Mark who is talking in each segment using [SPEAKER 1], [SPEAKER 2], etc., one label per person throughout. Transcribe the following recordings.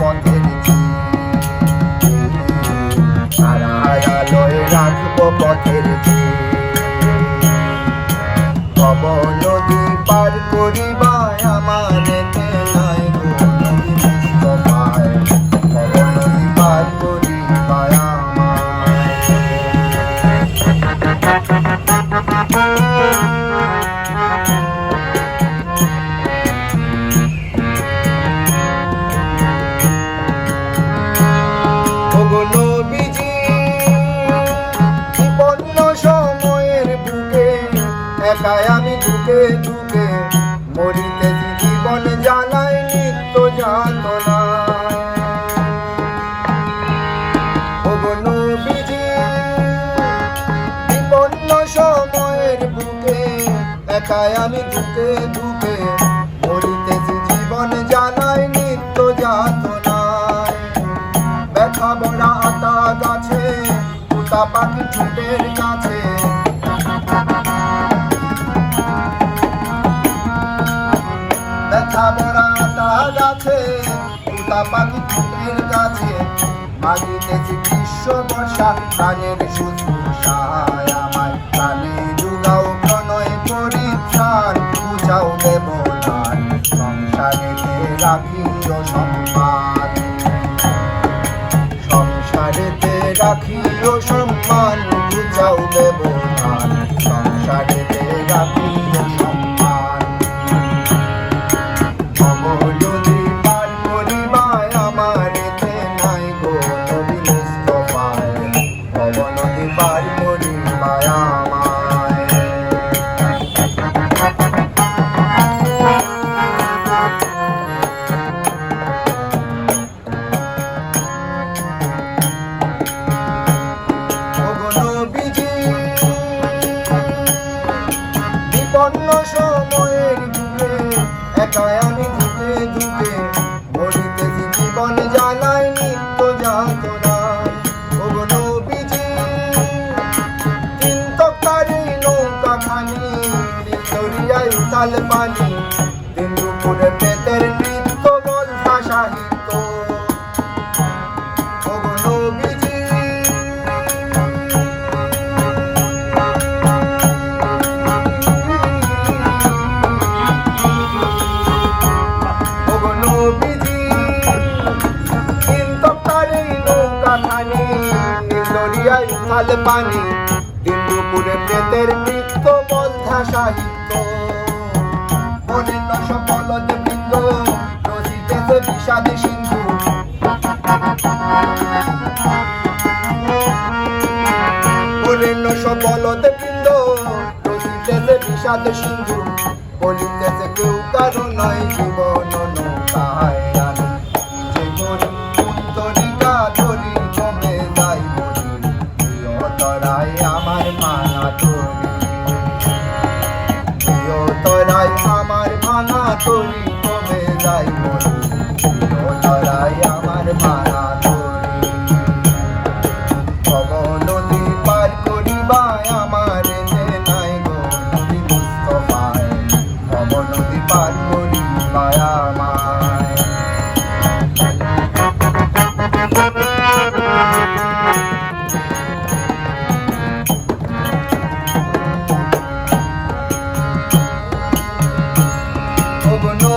[SPEAKER 1] one একাই আমি ঢুকে ঢুকে মরিতেছি জীবন জ্বালায় নিত্য যাতনা। সময়ের বুকে একাই আমি ঢুকে ঢুকে মরিতেছি জীবন জ্বালায় নিত্য যাতনায় ব্যথা বড়া আতা গাছে তুতা পাখি ঠোঁটের কাছে আতা গাছে তুতা পাখি ঠোঁটের কাছে মাগিতেছি গ্রীষ্ম বর্ষা, প্রাণের শুশ্রূষায় আমায় প্রাণে যুগাও, প্রণয় পরিত্রাণ পূজাও দেবতার সংসারেতে রাখিও সম্মান। সংসারেতে রাখিও সম্মান বুঝাও দেবতার বিপন্ন সময়ের যুগে একাই আমি ঢুকে ঢুকে মরিতেছি জীবন জ্বালায় নিত্য যাতনা খানি পানি। দিন দুপুরে পেতের নৃত্য বলতা সাহিত্য। উথাল পানি দিন প্রেতের নৃত্য বন্ধা সাহিত্য। মনে বৃন্দ রসিতেছে বিষাদ সিন্ধু। সবলদ বৃন্দ রসিতেছে বিষাদ সিন্ধু। কেউ কারও নয় জীবন। মানা ধরি যাই বলি আমার মানা ধরি ভব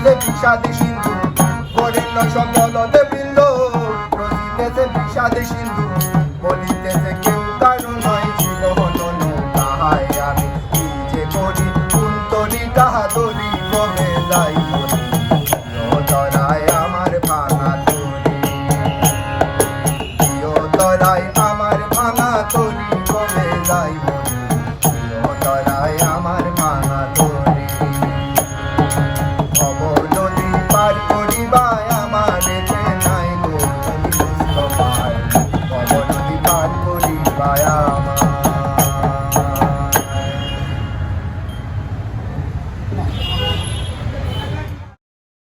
[SPEAKER 1] রসিতেছে বিষাদে সিন্ধু করিল সকল দেবৃন্দ রসিতেছে বিষাদে সিন্ধু বলিতেছে কেউ কারু নয় ছিল তাহাই আমি কি যে করি কুন্তরি কাহা তরি কবে যাই।